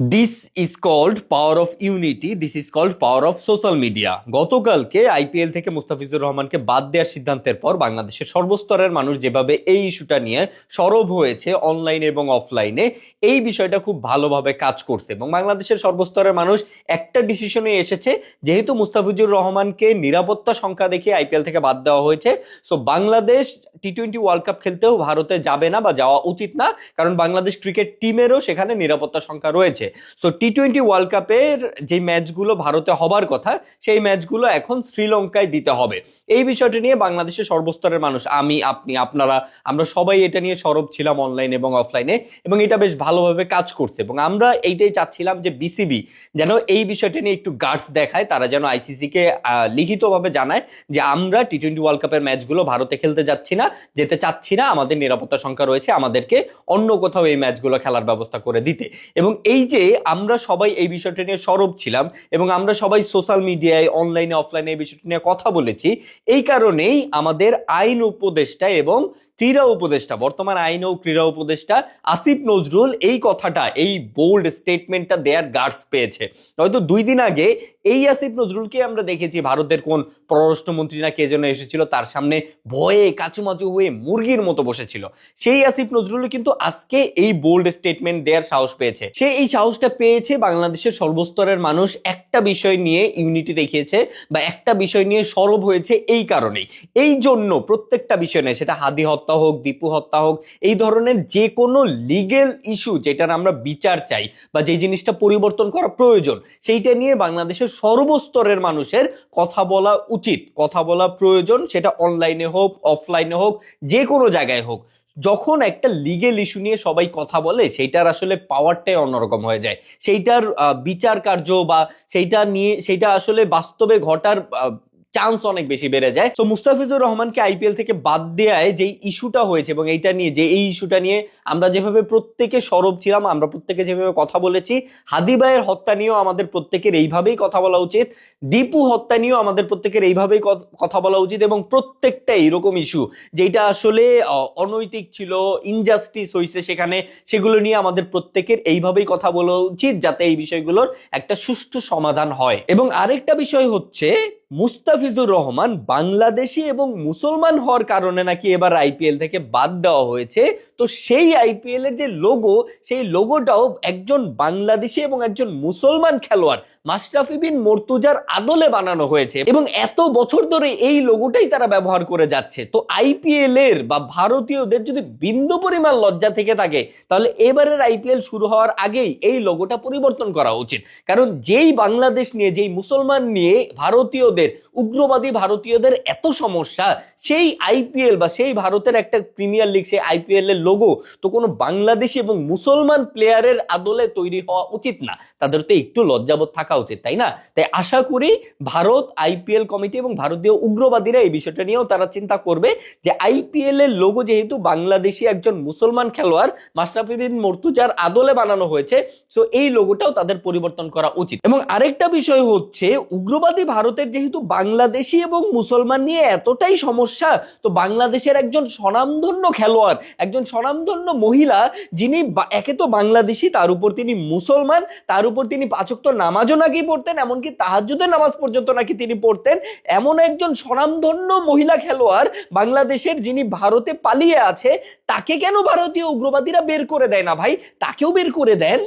This is called power of unity this is called power of social media গতকালকে IPL থেকে মুস্তাফিজুর রহমানকে বাদ দেওয়ার সিদ্ধান্তের পর বাংলাদেশের সর্বস্তরের মানুষ যেভাবে এই ইস্যুটা নিয়ে সরব হয়েছে অনলাইনে এবং অফলাইনে এই বিষয়টা খুব ভালোভাবে কাজ করছে। এবং বাংলাদেশের সর্বস্তরের মানুষ একটা ডিসিশনে এসেছে, যেহেতু মুস্তাফিজুর রহমানকে নিরাপত্তা সংখ্যা দেখে আইপিএল থেকে বাদ দেওয়া হয়েছে so Bangladesh T twenty world cup খেলতেও ভারতে যাবে না বা যাওয়া উচিত না, কারণ বাংলাদেশ ক্রিকেট টিমেরও সেখানে নিরাপত্তা সংখ্যা রয়েছে। সো টি টোয়েন্টি ওয়ার্ল্ড কাপের যে ম্যাচগুলো ভারতে হবার কথা, সেই ম্যাচগুলো এখন শ্রীলঙ্কায় দিতে হবে। এই বিষয়টা নিয়ে বাংলাদেশের সর্বস্তরের মানুষ, আমি, আপনি, আপনারা, আমরা সবাই এটা নিয়ে সরব ছিলাম অনলাইন এবং অফলাইনে এবং এটা বেশ ভালোভাবে কাজ করছে। এবং আমরা এইটাই চাচ্ছিলাম যে বিসিবি যেন এই বিষয়টা নিয়ে একটু গার্ডস দেখায়, তারা যেন আইসিসিকে লিখিতভাবে জানায় যে আমরা টি টোয়েন্টি ওয়ার্ল্ড কাপের ম্যাচগুলো ভারতে খেলতে যাচ্ছি না, যেতে চাচ্ছি না, আমাদের নিরাপত্তা সংখ্যা রয়েছে আমাদেরকে অন্য কোথাও এই ম্যাচগুলো খেলার ব্যবস্থা করে দিতে। এবং এই যে আমরা সবাই এই বিষয়টা নিয়ে সরব ছিলাম এবং আমরা সবাই সোশ্যাল মিডিয়ায় অনলাইনে অফলাইনে এই বিষয়টা নিয়ে কথা বলেছি, এই কারণেই আমাদের আইন উপদেষ্টা এবং ক্রীড়া উপদেষ্টা, বর্তমান আইন ও ক্রীড়া উপদেষ্টা আসিফ নজরুল এই কথাটা, এই বোল্ড স্টেটমেন্টটা দেয়ার গার্ডস পেয়েছে। হয়তো দুই দিন আগে এই আসিফ নজরুলকে আমরা দেখেছি, ভারতের কোন পররাষ্ট্রমন্ত্রী না কে যেন এসেছিল, তার সামনে ভয়ে কাচুমাচু হয়ে মুরগির মতো বসেছিল। সেই আসিফ নজরুল কিন্তু আজকে এই বোল্ড স্টেটমেন্ট দেওয়ার সাহস পেয়েছে। সে এই সাহসটা পেয়েছে বাংলাদেশের সর্বস্তরের মানুষ একটা বিষয় নিয়ে ইউনিটি দেখিয়েছে বা একটা বিষয় নিয়ে সরব হয়েছে এই কারণেই। এই জন্য প্রত্যেকটা বিষয় নেই সেটা হাদি হত্যা হোক, দীপু হত্যা হোক, এই ধরনের যে কোনো লিগেল ইস্যু যেটার আমরা বিচার চাই বা যে জিনিসটা পরিবর্তন করা প্রয়োজন, সেইটা নিয়ে বাংলাদেশের সর্বস্তরের মানুষের কথা বলা উচিত। কথা বলা প্রয়োজন, সেটা অনলাইনে হোক অফলাইনে হোক যে কোনো জায়গায় হোক। যখন একটা লিগেল ইস্যু নিয়ে সবাই কথা বলে, সেইটার আসলে পাওয়ারটাই অন্যরকম হয়ে যায়। সেইটার বিচার কার্য বা সেইটা নিয়ে, সেইটা আসলে বাস্তবে ঘটার চান্স অনেক বেশি বেড়ে যায়। তো মুস্তাফিজুর রহমানকে আইপিএল থেকে বাদ দেওয়ায় যে ইস্যুটা হয়েছে এবং এইটা নিয়ে, যে এই ইস্যুটা নিয়ে আমরা যেভাবে প্রত্যেকে সরব ছিলাম, আমরা প্রত্যেকে যেভাবে কথা বলেছি, হাদি ভাইয়ের হত্যা নিয়েও আমাদের প্রত্যেকের এইভাবেই কথা বলা উচিত, দীপু হত্যা নিয়েও আমাদের প্রত্যেকের এইভাবেই কথা বলা উচিত এবং প্রত্যেকটা এইরকম ইস্যু যেটা আসলে অনৈতিক ছিল ইনজাস্টিস হয়েছে সেখানে, সেগুলো নিয়ে আমাদের প্রত্যেকের এইভাবেই কথা বলা উচিত যাতে এই বিষয়গুলোর একটা সুষ্ঠু সমাধান হয়। এবং আরেকটা বিষয় হচ্ছে মুস্তাফিজুর রহমান বাংলাদেশি এবং মুসলমান হওয়ার কারণে নাকি এবার আইপিএল থেকে বাদ দেওয়া হয়েছে। তো সেই আইপিএল এর যে লোগো সেই লোগোটাও একজন বাংলাদেশি এবং একজন মুসলমান খেলোয়াড়, মাশরাফি বিন মর্তুজার আদলে বানানো হয়েছে এবং এত বছর ধরে এই লোগোটাই তারা ব্যবহার করে যাচ্ছে। তো আইপিএল এর বা ভারতীয়দের যদি বিন্দু পরিমাণ লজ্জা থেকে থাকে, তাহলে এবারের আইপিএল শুরু হওয়ার আগেই এই লোগোটা পরিবর্তন করা উচিত। কারণ যেই বাংলাদেশ নিয়ে, যেই মুসলমান নিয়ে ভারতীয়দের উগ্রবাদী ভারতীয়দের এত সমস্যা, সেই আইপিএল বা সেই ভারতের একটা প্রিমিয়ার লিগ, সেই আইপিএল এর লোগো তো কোনো বাংলাদেশি এবং মুসলমান প্লেয়ারের আদলে তৈরি হওয়া উচিত না। তাদের তো একটু লজ্জাবোধ থাকা উচিত, তাই না? তাই আশা করি ভারত আইপিএল কমিটি এবং ভারতীয় উগ্রবাদীরা এই বিষয়টা নিয়েও তারা চিন্তা করবে যে আইপিএল এর লোগো যেহেতু বাংলাদেশি একজন মুসলমান খেলোয়াড়, মাশরাফি বিন মর্তুজার আদলে বানানো হয়েছে সো এই লোগোটাও তাদের পরিবর্তন করা উচিত। এবং আরেকটা বিষয় হচ্ছে, উগ্রবাদী ভারতের যেহেতু বাংলাদেশি এবং মুসলমান নিয়ে এতটাই সমস্যা, তো বাংলাদেশের একজন স্বনামধন্য খেলোয়াড়, একজন স্বনামধন্য মহিলা, যিনি একে তো বাংলাদেশি, তার উপর তিনি মুসলমান, তার উপর তিনি পাচক্ত নামাজও নাকি পড়তেন, এমনকি তাহাজুদের নামাজ পর্যন্ত নাকি তিনি পড়তেন, এমন একজন স্বনামধন্য মহিলা খেলোয়াড় বাংলাদেশের যিনি ভারতে পালিয়ে আছে, তাকে কেন ভারতীয় উগ্রবাদীরা বের করে দেয় না ভাই? তাকেও বের করে দেন?